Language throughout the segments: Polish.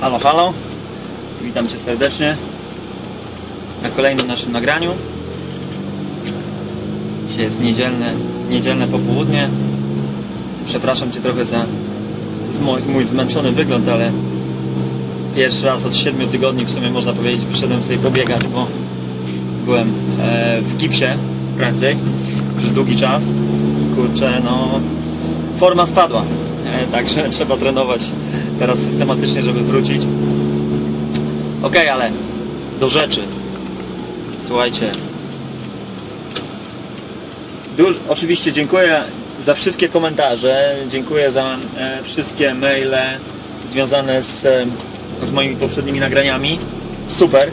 Halo, halo. Witam Cię serdecznie na kolejnym naszym nagraniu. Dzisiaj jest niedzielne, niedzielne popołudnie. Przepraszam Cię trochę za mój zmęczony wygląd, ale pierwszy raz od 7 tygodni w sumie można powiedzieć wyszedłem sobie pobiegać, bo byłem e, w gipsie prędzej przez długi czas. Kurczę, no forma spadła, e, także trzeba trenować teraz systematycznie, żeby wrócić. Ok, ale do rzeczy. Słuchajcie. Duż, oczywiście dziękuję za wszystkie komentarze, dziękuję za e, wszystkie maile związane z, e, z moimi poprzednimi nagraniami. Super.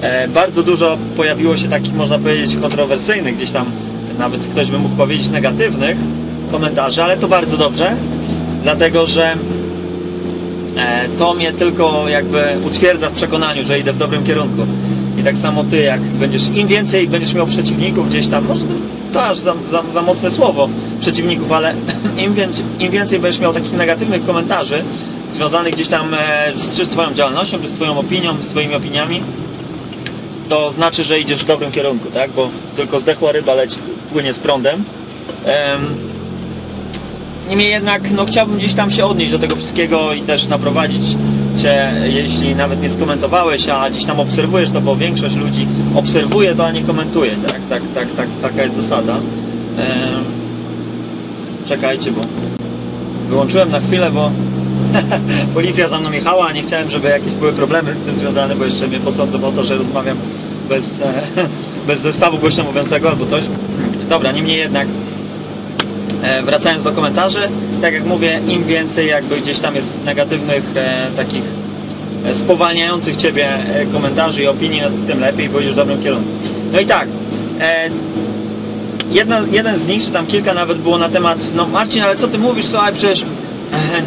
E, bardzo dużo pojawiło się takich, można powiedzieć, kontrowersyjnych, gdzieś tam nawet ktoś by mógł powiedzieć negatywnych komentarzy, ale to bardzo dobrze, dlatego że to mnie tylko jakby utwierdza w przekonaniu, że idę w dobrym kierunku. I tak samo ty, jak będziesz, im więcej będziesz miał przeciwników gdzieś tam, może to aż za, za, za mocne słowo, przeciwników, ale im, więcej, im więcej będziesz miał takich negatywnych komentarzy związanych gdzieś tam e, z, czy z twoją działalnością, czy z twoją opinią, z twoimi opiniami, to znaczy, że idziesz w dobrym kierunku, tak? Bo tylko zdechła ryba leci, płynie z prądem. Em, Niemniej jednak no, chciałbym gdzieś tam się odnieść do tego wszystkiego i też naprowadzić Cię, jeśli nawet nie skomentowałeś, a gdzieś tam obserwujesz to, bo większość ludzi obserwuje to, a nie komentuje. Tak, tak, tak, tak taka jest zasada. Czekajcie, bo wyłączyłem na chwilę, bo policja za mną jechała, a nie chciałem, żeby jakieś były problemy z tym związane, bo jeszcze mnie posądzą o to, że rozmawiam bez, e, bez zestawu głośno mówiącego albo coś. Dobra, niemniej jednak Wracając do komentarzy, tak jak mówię, im więcej jakby gdzieś tam jest negatywnych e, takich e, spowalniających Ciebie e, komentarzy i opinii, no tym lepiej, bo idziesz w dobrym kierunku. No i tak, e, jedna, jeden z nich, czy tam kilka nawet było na temat, no Marcin, ale co Ty mówisz, słuchaj, przecież e,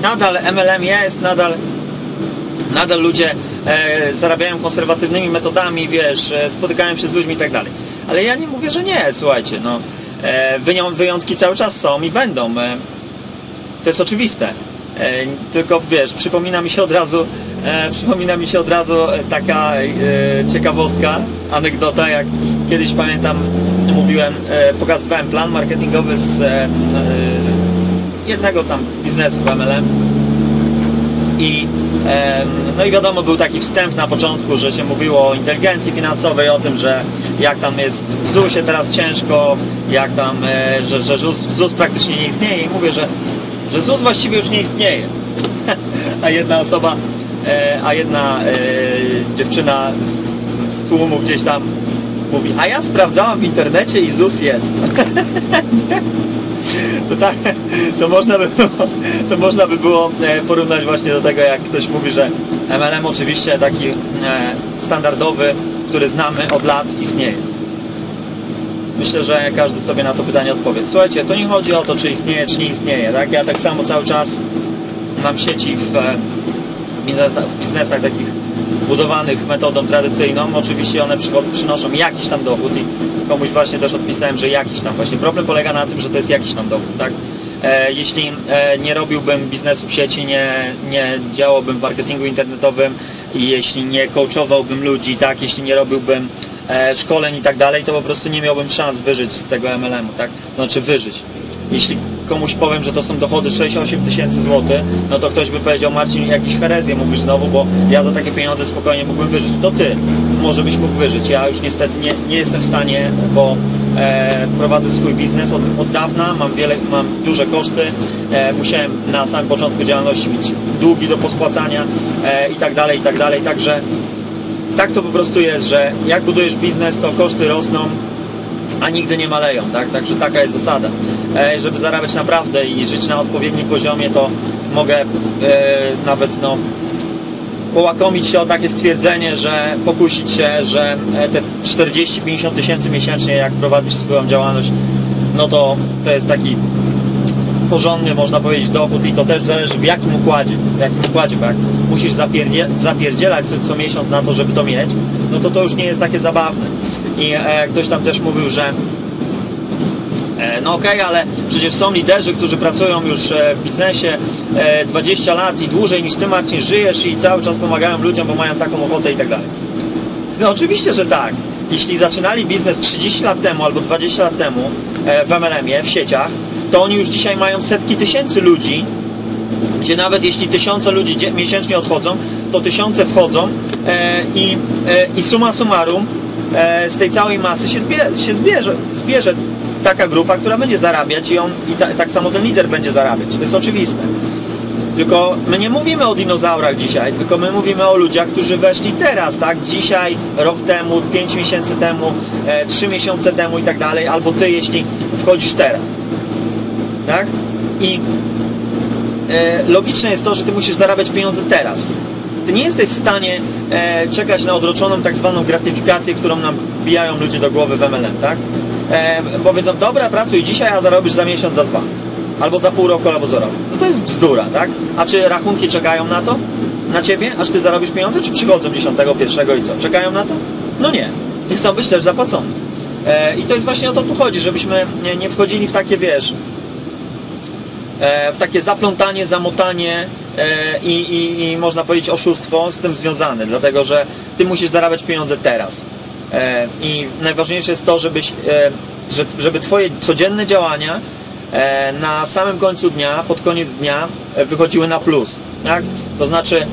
nadal MLM jest, nadal nadal ludzie e, zarabiają konserwatywnymi metodami, wiesz, e, spotykają się z ludźmi i tak dalej. Ale ja nie mówię, że nie, słuchajcie, no e, wyjątki cały czas są i będą. E, to jest oczywiste. E, tylko wiesz, przypomina mi się od razu, e, przypomina mi się od razu e, taka e, ciekawostka, anegdota, jak kiedyś pamiętam, mówiłem, e, pokazywałem plan marketingowy z e, e, jednego tam z biznesu w MLM i no i wiadomo był taki wstęp na początku, że się mówiło o inteligencji finansowej, o tym, że jak tam jest w ZUS-ie teraz ciężko, jak tam, e, że, że ZUS, ZUS praktycznie nie istnieje i mówię, że, że ZUS właściwie już nie istnieje. a jedna osoba, e, a jedna e, dziewczyna z, tłumu gdzieś tam mówi, a ja sprawdzałam w internecie i ZUS jest. to, tak, to, można by było, to można by było porównać właśnie do tego, jak ktoś mówi, że MLM oczywiście taki standardowy, który znamy od lat, istnieje. Myślę, że każdy sobie na to pytanie odpowie. Słuchajcie, to nie chodzi o to, czy istnieje, czy nie istnieje. Tak? Ja tak samo cały czas mam sieci w, e, w biznesach takich budowanych metodą tradycyjną. Oczywiście one przynoszą jakiś tam dochód i komuś właśnie też odpisałem, że jakiś tam. Właśnie problem polega na tym, że to jest jakiś tam dochód, tak? E, jeśli e, nie robiłbym biznesu w sieci, nie, nie działałbym w marketingu internetowym jeśli nie coachowałbym ludzi, tak? Jeśli nie robiłbym e, szkoleń i tak dalej, to po prostu nie miałbym szans wyżyć z tego MLM-u, tak? Znaczy wyżyć. Jeśli komuś powiem, że to są dochody 6-8 tysięcy złotych, no to ktoś by powiedział, Marcin, jakieś herezję mówisz znowu, bo ja za takie pieniądze spokojnie mógłbym wyżyć. To ty może byś mógł wyżyć. Ja już niestety nie, nie jestem w stanie, bo e, prowadzę swój biznes od, od dawna, mam, wiele, mam duże koszty, e, musiałem na samym początku działalności mieć długi do pospłacania e, i tak dalej, i tak dalej. Także tak to po prostu jest, że jak budujesz biznes, to koszty rosną, a nigdy nie maleją, tak? Także taka jest zasada. E, żeby zarabiać naprawdę i żyć na odpowiednim poziomie, to mogę e, nawet no, połakomić się o takie stwierdzenie, że pokusić się, że e, te 40-50 tysięcy miesięcznie, jak prowadzisz swoją działalność, no to to jest taki porządny, można powiedzieć, dochód i to też zależy w jakim układzie, w jakim układzie, bo jak musisz zapierdzie, zapierdzielać co, co miesiąc na to, żeby to mieć, no to to już nie jest takie zabawne. I e, ktoś tam też mówił, że e, no okej, okay, ale przecież są liderzy, którzy pracują już e, w biznesie 20 e, lat i dłużej niż Ty Marcin żyjesz i cały czas pomagają ludziom, bo mają taką ochotę i tak dalej. No oczywiście, że tak. Jeśli zaczynali biznes 30 lat temu albo 20 lat temu w MLM-ie, w sieciach, to oni już dzisiaj mają setki tysięcy ludzi, gdzie nawet jeśli tysiące ludzi miesięcznie odchodzą, to tysiące wchodzą i, i suma summarum z tej całej masy się, się zbierze, zbierze taka grupa, która będzie zarabiać i on i ta, tak samo ten lider będzie zarabiać. To jest oczywiste. Tylko my nie mówimy o dinozaurach dzisiaj, tylko my mówimy o ludziach, którzy weszli teraz, tak? Dzisiaj, rok temu, 5 miesięcy temu, e, 3 miesiące temu i tak dalej, albo ty, jeśli wchodzisz teraz. Tak? I e, logiczne jest to, że ty musisz zarabiać pieniądze teraz. Ty nie jesteś w stanie e, czekać na odroczoną tak zwaną gratyfikację, którą nam bijają ludzie do głowy w MLM, tak? e, powiedzą, dobra, pracuj dzisiaj, a zarobisz za miesiąc, za dwa. Albo za pół roku, albo za rok. No to jest bzdura, tak? A czy rachunki czekają na to? Na ciebie? Aż ty zarobisz pieniądze? Czy przychodzą dziesiątego, pierwszego i co? Czekają na to? No nie. I chcą być też zapłacone. E, I to jest właśnie o to tu chodzi, żebyśmy nie, nie wchodzili w takie, wiesz, w takie zaplątanie, zamotanie e, i, i, i można powiedzieć oszustwo z tym związane, dlatego że ty musisz zarabiać pieniądze teraz. E, I najważniejsze jest to, żebyś, e, żeby Twoje codzienne działania e, na samym końcu dnia, pod koniec dnia wychodziły na plus. Tak? To znaczy,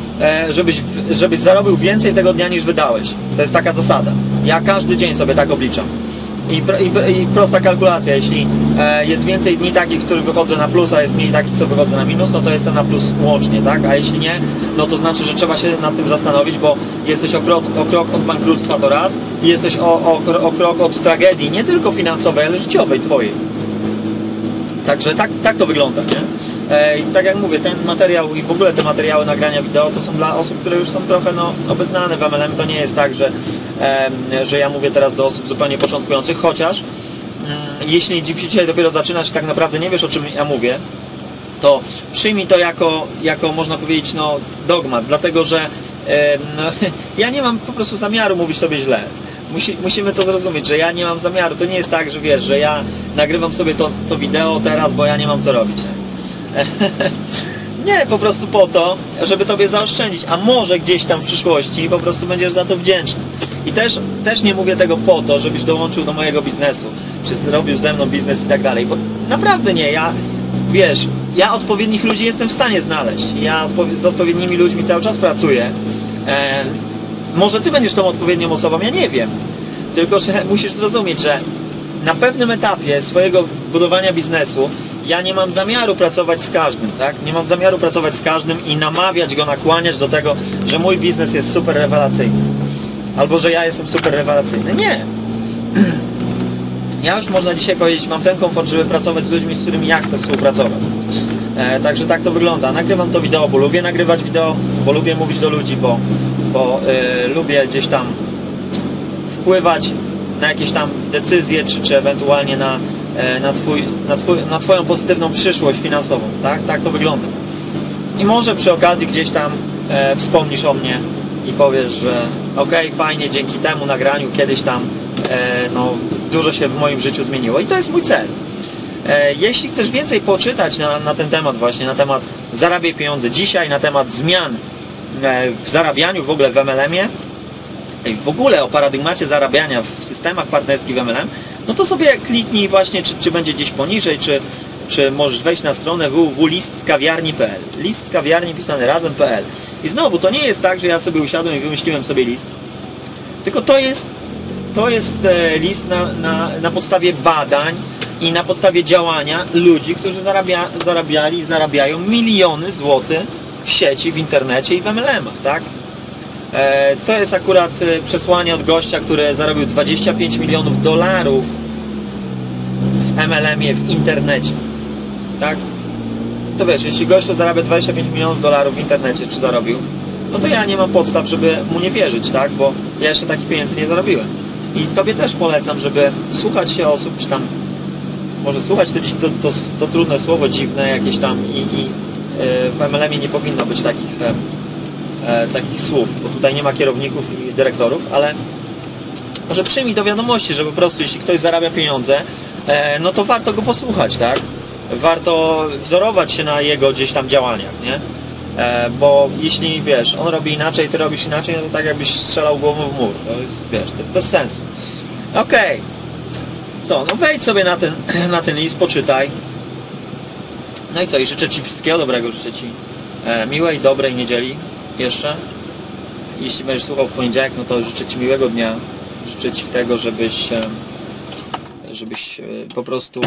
żebyś, żebyś zarobił więcej tego dnia niż wydałeś. To jest taka zasada. Ja każdy dzień sobie tak obliczam. I, i, I, prosta kalkulacja, jeśli e, jest więcej dni takich, w których wychodzę na plus, a jest mniej takich, co wychodzę na minus, no to jestem na plus łącznie, tak? A jeśli nie, no to znaczy, że trzeba się nad tym zastanowić, bo jesteś o krok, o krok od bankructwa to raz i jesteś o, o, o krok od tragedii, nie tylko finansowej, ale życiowej twojej. Także tak, tak to wygląda, nie? E, I tak jak mówię, ten materiał i w ogóle te materiały nagrania wideo to są dla osób, które już są trochę no, obeznane w MLM. To nie jest tak, że, że ja mówię teraz do osób zupełnie początkujących, chociaż mm, jeśli dzisiaj dopiero zaczynasz tak naprawdę nie wiesz o czym ja mówię, to przyjmij to jako, jako można powiedzieć, no, dogmat, dlatego że no, ja nie mam po prostu zamiaru mówić sobie źle. Musi, musimy to zrozumieć, że ja nie mam zamiaru. To nie jest tak, że wiesz, że ja nagrywam sobie to, to wideo teraz, bo ja nie mam co robić. Nie, po prostu po to, żeby Tobie zaoszczędzić, a może gdzieś tam w przyszłości po prostu będziesz za to wdzięczny. I też, też nie mówię tego po to, żebyś dołączył do mojego biznesu, czy zrobił ze mną biznes i tak dalej, bo naprawdę nie, ja, wiesz, ja odpowiednich ludzi jestem w stanie znaleźć. Ja z odpowiednimi ludźmi cały czas pracuję. E, może Ty będziesz tą odpowiednią osobą, ja nie wiem. Tylko, że musisz zrozumieć, że na pewnym etapie swojego budowania biznesu ja nie mam zamiaru pracować z każdym, tak? Nie mam zamiaru pracować z każdym i namawiać go, nakłaniać do tego, że mój biznes jest super rewelacyjny. Albo, że ja jestem super rewelacyjny. Nie. Ja już można dzisiaj powiedzieć, mam ten komfort, żeby pracować z ludźmi, z którymi ja chcę współpracować. E, także tak to wygląda. Nagrywam to wideo, bo lubię nagrywać wideo, bo lubię mówić do ludzi, bo, bo e, lubię gdzieś tam wpływać na jakieś tam decyzje, czy, czy ewentualnie na, na, twój, na, twój, na Twoją pozytywną przyszłość finansową. Tak? tak to wygląda. I może przy okazji gdzieś tam e, wspomnisz o mnie i powiesz, że ok, fajnie, dzięki temu nagraniu kiedyś tam e, no, dużo się w moim życiu zmieniło. I to jest mój cel. E, jeśli chcesz więcej poczytać na, na ten temat właśnie, na temat zarabiaj pieniądze dzisiaj, na temat zmian e, w zarabianiu w ogóle w MLM-ie, w ogóle o paradygmacie zarabiania w systemach partnerskich w MLM, no to sobie kliknij właśnie, czy, czy będzie gdzieś poniżej, czy, czy możesz wejść na stronę www.listskawiarni.pl list z kawiarni pisany razem.pl i znowu, to nie jest tak, że ja sobie usiadłem i wymyśliłem sobie list, tylko to jest, to jest e, list na, na, na podstawie badań i na podstawie działania ludzi, którzy zarabia, zarabiali i zarabiają miliony złotych w sieci, w internecie i w MLM-ach, tak? E, to jest akurat e, przesłanie od gościa, który zarobił 25 milionów dolarów w MLM-ie w internecie. Tak? To wiesz, jeśli gościu zarabia 25 milionów dolarów w internecie, czy zarobił, no to ja nie mam podstaw, żeby mu nie wierzyć, tak? Bo ja jeszcze takich pieniędzy nie zarobiłem. I Tobie też polecam, żeby słuchać się osób, czy tam może słuchać to, to, to, to trudne słowo, dziwne jakieś tam i, i e, w MLM-ie nie powinno być takich e, takich słów, bo tutaj nie ma kierowników i dyrektorów, ale może przyjmij do wiadomości, że po prostu jeśli ktoś zarabia pieniądze, e, no to warto go posłuchać, tak? Warto wzorować się na jego gdzieś tam działaniach, nie? E, bo jeśli wiesz, on robi inaczej, ty robisz inaczej, no to tak jakbyś strzelał głową w mur. To jest, wiesz, to jest bez sensu. Okej. Co, no wejdź sobie na ten, na ten list, poczytaj. No i co, i życzę Ci wszystkiego dobrego, życzę Ci miłej, dobrej niedzieli jeszcze. Jeśli będziesz słuchał w poniedziałek, no to życzę Ci miłego dnia. Życzę Ci tego, żebyś, e, żebyś e, po prostu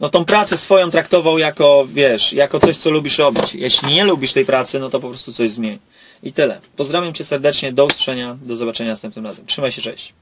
no tą pracę swoją traktował jako, wiesz, jako coś, co lubisz robić. Jeśli nie lubisz tej pracy, no to po prostu coś zmień. I tyle. Pozdrawiam Cię serdecznie, do usłyszenia, do zobaczenia następnym razem. Trzymaj się, cześć.